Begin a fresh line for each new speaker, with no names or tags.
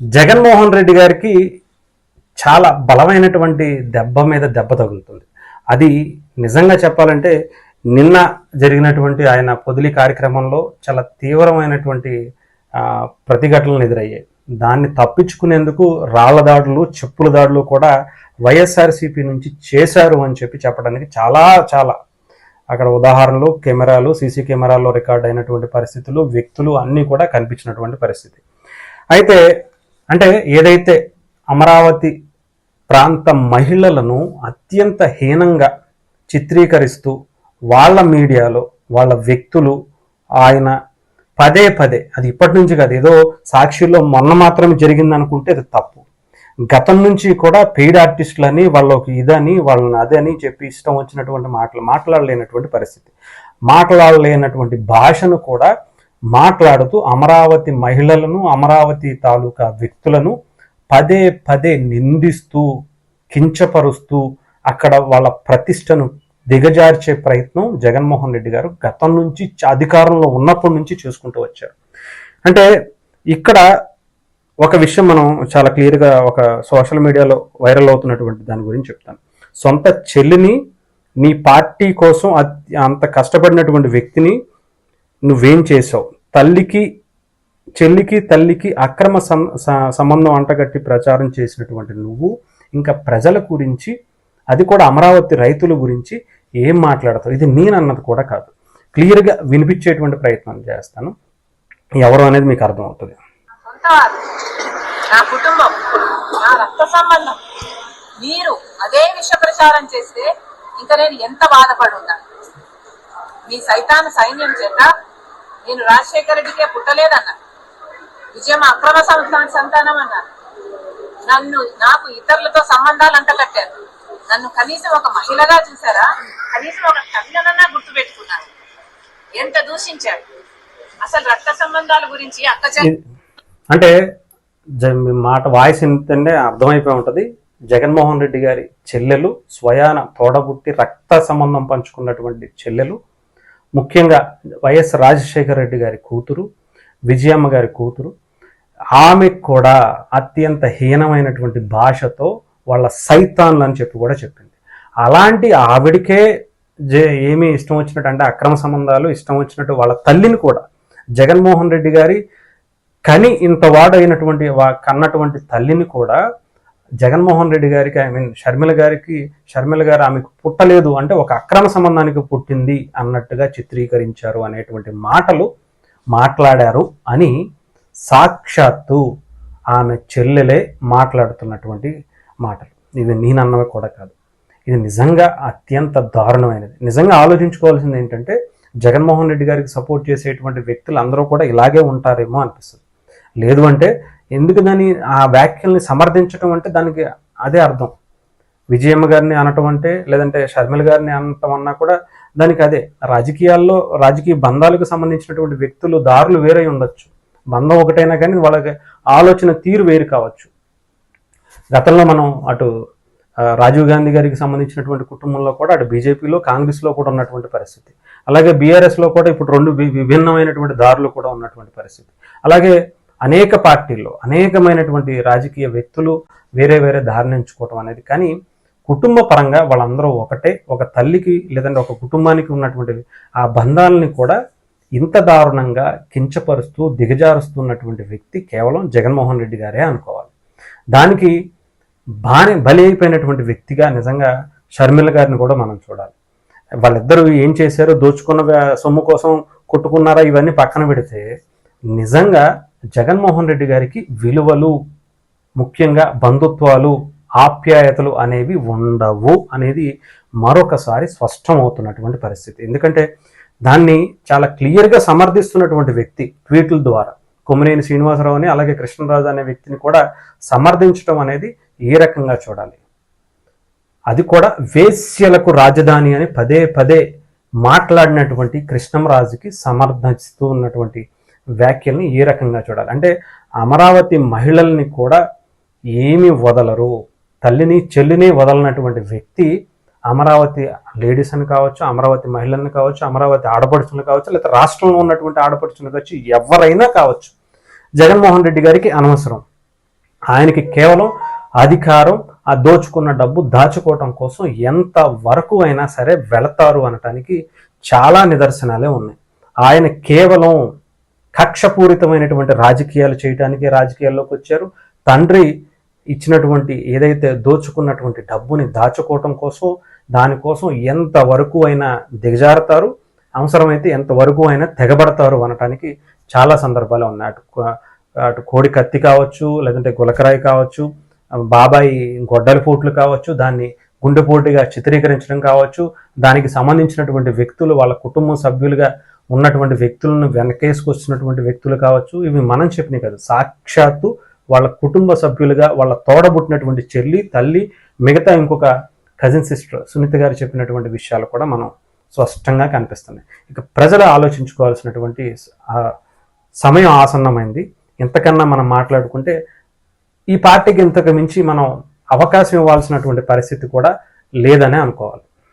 జగన్మోహన్ రెడ్డి గారికి చాలా బలమైనటువంటి దెబ్బ మీద దెబ్బ తగులుతుంది. అది నిజంగా చెప్పాలంటే నిన్న జరిగినటువంటి ఆయన పొదిలి కార్యక్రమంలో చాలా తీవ్రమైనటువంటి ప్రతిఘటనలు ఎదురయ్యాయి. దాన్ని తప్పించుకునేందుకు రాళ్ళ దాడులు చెప్పుల దాడులు కూడా వైఎస్ఆర్సీపీ నుంచి చేశారు అని చెప్పి చెప్పడానికి చాలా చాలా అక్కడ ఉదాహరణలు కెమెరాలు సీసీ కెమెరాల్లో రికార్డ్ అయినటువంటి పరిస్థితులు వ్యక్తులు అన్నీ కూడా కనిపించినటువంటి పరిస్థితి. అయితే అంటే ఏదైతే అమరావతి ప్రాంత మహిళలను అత్యంత హీనంగా చిత్రీకరిస్తూ వాళ్ళ మీడియాలో వాళ్ళ వ్యక్తులు ఆయన పదే పదే అది ఇప్పటి నుంచి కాదు ఏదో సాక్షిలో మొన్న మాత్రమే జరిగింది అనుకుంటే అది తప్పు. గతం నుంచి కూడా పెయిడ్ ఆర్టిస్టులని వాళ్ళకి ఇదని వాళ్ళని అదని చెప్పి ఇష్టం వచ్చినటువంటి మాటలు మాట్లాడలేనటువంటి పరిస్థితి. మాట్లాడలేనటువంటి భాషను కూడా మాట్లాడుతూ అమరావతి మహిళలను అమరావతి తాలూకా వ్యక్తులను పదే పదే నిందిస్తూ కించపరుస్తూ అక్కడ వాళ్ళ ప్రతిష్టను దిగజార్చే ప్రయత్నం జగన్మోహన్ రెడ్డి గారు గతం నుంచి అధికారంలో ఉన్నప్పటి నుంచి చేసుకుంటూ వచ్చారు. అంటే ఇక్కడ ఒక విషయం మనం చాలా క్లియర్గా ఒక సోషల్ మీడియాలో వైరల్ అవుతున్నటువంటి దాని గురించి చెప్తాను. సొంత చెల్లిని నీ పార్టీ కోసం అంత కష్టపడినటువంటి వ్యక్తిని నువ్వేం చేసావు? తల్లికి చెల్లికి తల్లికి అక్రమ సం- సంబంధం అంటగట్టి ప్రచారం చేసినటువంటి నువ్వు ఇంకా ప్రజల గురించి అది కూడా అమరావతి రైతుల గురించి ఏం మాట్లాడతావు? ఇది నేను అన్నది కూడా కాదు. క్లియర్గా వినిపించేటువంటి ప్రయత్నం చేస్తాను. ఎవరు అనేది మీకు అర్థమవుతుంది.
నా కుటుంబం నా రక్త సంబంధం. మీరు అదే విష ప్రచారం చేస్తే ఇంకా నేను ఎంత బాధపడి ఉండాలి మీ సైతాన సైన్యం చేత నేను రాజశేఖర రెడ్డికే పుట్టలేదన్నారు విజయం అక్రమ సంతాన సంతానం అన్నారు నన్ను నాకు ఇతరులతో సంబంధాలు అంట కట్టారు. నన్ను కనీసం ఒక మహిళగా చూసారా కనీసం ఒక కన్యనన్నా గుర్తుపెట్టుకున్నారు. ఎంత దూషించారు అసలు రక్త సంబంధాల గురించి అక్క
అంటే జ- మాట వాయిస్ ఏంటంటే అర్థమైపోయి ఉంటుంది. జగన్మోహన్ రెడ్డి గారి చెల్లెలు స్వయాన తోడబుట్టి రక్త సంబంధం పంచుకున్నటువంటి చెల్లెలు ముఖ్యంగా వైఎస్ రాజశేఖర రెడ్డి గారి కూతురు విజయమ్మ గారి కూతురు ఆమె కూడా అత్యంత హీనమైనటువంటి భాషతో వాళ్ళ సైతాన్లు అని చెప్పి కూడా చెప్పింది. అలాంటి ఆవిడికే జే ఏమీ ఇష్టం వచ్చినట్టు అంటే అక్రమ సంబంధాలు ఇష్టం వచ్చినట్టు వాళ్ళ తల్లిని కూడా జగన్మోహన్ రెడ్డి గారి కని ఇంత వాడైనటువంటి వా- కన్నటువంటి తల్లిని కూడా జగన్మోహన్ రెడ్డి గారికి ఐ మీన్ షర్మిల గారికి షర్మిల గారు ఆమెకు పుట్టలేదు అంటే ఒక అక్రమ సంబంధానికి పుట్టింది అన్నట్టుగా చిత్రీకరించారు అనేటువంటి మాటలు మాట్లాడారు అని సాక్షాత్తు ఆమె చెల్లెలే మాట్లాడుతున్నటువంటి మాటలు. ఇవి నేనన్నవి కూడా కాదు. ఇది నిజంగా అత్యంత దారుణమైనది. నిజంగా ఆలోచించుకోవాల్సింది ఏంటంటే జగన్మోహన్ రెడ్డి గారికి సపోర్ట్ చేసేటువంటి వ్యక్తులు అందరూ కూడా ఇలాగే ఉంటారేమో అనిపిస్తుంది. లేదు అంటే ఎందుకు దాని ఆ వ్యాఖ్యల్ని సమర్థించడం అంటే దానికి అదే అర్థం. విజయమ్మ గారిని అనటం అంటే లేదంటే షర్మిల గారిని అనటం అన్నా కూడా దానికి అదే. రాజకీయాల్లో రాజకీయ బంధాలకు సంబంధించినటువంటి వ్యక్తులు దారులు వేరై ఉండొచ్చు. బంధం ఒకటైనా కానీ వాళ్ళకి ఆలోచన తీరు వేరు కావచ్చు. గతంలో మనం అటు రాజీవ్ గాంధీ గారికి సంబంధించినటువంటి కుటుంబంలో కూడా అటు బీజేపీలో కాంగ్రెస్లో కూడా ఉన్నటువంటి పరిస్థితి. అలాగే బీఆర్ఎస్లో కూడా ఇప్పుడు రెండు వి- విభిన్నమైనటువంటి దారులు కూడా ఉన్నటువంటి పరిస్థితి. అలాగే అనేక పార్టీల్లో అనేకమైనటువంటి రాజకీయ వ్యక్తులు వేరే వేరే దారిని ఎంచుకోవటం అనేది. కానీ కుటుంబ పరంగా వాళ్ళందరూ ఒకటే ఒక తల్లికి లేదంటే ఒక కుటుంబానికి ఉన్నటువంటి ఆ బంధాలని కూడా ఇంత దారుణంగా కించపరుస్తూ దిగజారుస్తున్నటువంటి వ్యక్తి కేవలం జగన్మోహన్ రెడ్డి గారే అనుకోవాలి. దానికి బాని బలి అయిపోయినటువంటి వ్యక్తిగా నిజంగా షర్మిల గారిని కూడా మనం చూడాలి. వాళ్ళిద్దరూ ఏం చేశారో? దోచుకున్న సొమ్ము కోసం కొట్టుకున్నారా? ఇవన్నీ పక్కన పెడితే నిజంగా జగన్మోహన్ రెడ్డి గారికి విలువలు ముఖ్యంగా బంధుత్వాలు ఆప్యాయతలు అనేవి ఉండవు అనేది మరొకసారి స్పష్టమవుతున్నటువంటి పరిస్థితి. ఎందుకంటే దాన్ని చాలా క్లియర్గా సమర్థిస్తున్నటువంటి వ్యక్తి ట్వీట్ల ద్వారా కొమ్మినేని శ్రీనివాసరావుని అలాగే కృష్ణరాజు అనే వ్యక్తిని కూడా సమర్థించడం అనేది ఏ రకంగా చూడాలి? అది కూడా వేశ్యలకు రాజధాని అని పదే పదే మాట్లాడినటువంటి కృష్ణంరాజుకి సమర్థిస్తూ ఉన్నటువంటి వ్యాఖ్యల్ని ఏ రకంగా చూడాలి? అంటే అమరావతి మహిళల్ని కూడా ఏమి వదలరు? తల్లిని చెల్లిని వదలనటువంటి వ్యక్తి అమరావతి లేడీస్ అని కావచ్చు అమరావతి మహిళల్ని కావచ్చు అమరావతి ఆడపడుచులను కావచ్చు లేకపోతే రాష్ట్రంలో ఉన్నటువంటి ఆడపడుచులు కావచ్చు ఎవరైనా కావచ్చు. జగన్మోహన్ రెడ్డి గారికి అనవసరం. ఆయనకి కేవలం అధికారం ఆ దోచుకున్న డబ్బు దాచుకోవటం కోసం ఎంత వరకు అయినా సరే వెళతారు అనటానికి చాలా నిదర్శనాలే ఉన్నాయి. ఆయన కేవలం కక్షపూరితమైనటువంటి రాజకీయాలు చేయడానికి రాజకీయాల్లోకి వచ్చారు. తండ్రి ఇచ్చినటువంటి ఏదైతే దోచుకున్నటువంటి డబ్బుని దాచుకోవటం కోసం దానికోసం ఎంత వరకు అయినా దిగజారుతారు. అవసరమైతే ఎంతవరకు అయినా తెగబడతారు అనటానికి చాలా సందర్భాలు ఉన్నాయి. అటు అటు కోడి కత్తి కావచ్చు లేదంటే గులకరాయి కావచ్చు బాబాయి గొడ్డలి పోట్లు కావచ్చు దాన్ని గుండెపోటుగా చిత్రీకరించడం కావచ్చు దానికి సంబంధించినటువంటి వ్యక్తులు వాళ్ళ కుటుంబ సభ్యులుగా ఉన్నటువంటి వ్యక్తులను వెనకేసుకొచ్చినటువంటి వ్యక్తులు కావచ్చు ఇవి మనం చెప్పినవి కాదు. సాక్షాత్తు వాళ్ళ కుటుంబ సభ్యులుగా వాళ్ళ తోడబుట్టినటువంటి చెల్లి తల్లి మిగతా ఇంకొక కజిన్ సిస్టర్ సునీత గారు చెప్పినటువంటి విషయాలు కూడా మనం స్పష్టంగా కనిపిస్తున్నాయి. ఇక ప్రజలు ఆలోచించుకోవాల్సినటువంటి సమయం ఆసన్నమైంది. ఇంతకన్నా మనం మాట్లాడుకుంటే ఈ పార్టీకి ఇంతకు మించి మనం అవకాశం ఇవ్వాల్సినటువంటి పరిస్థితి కూడా లేదనే అనుకోవాలి.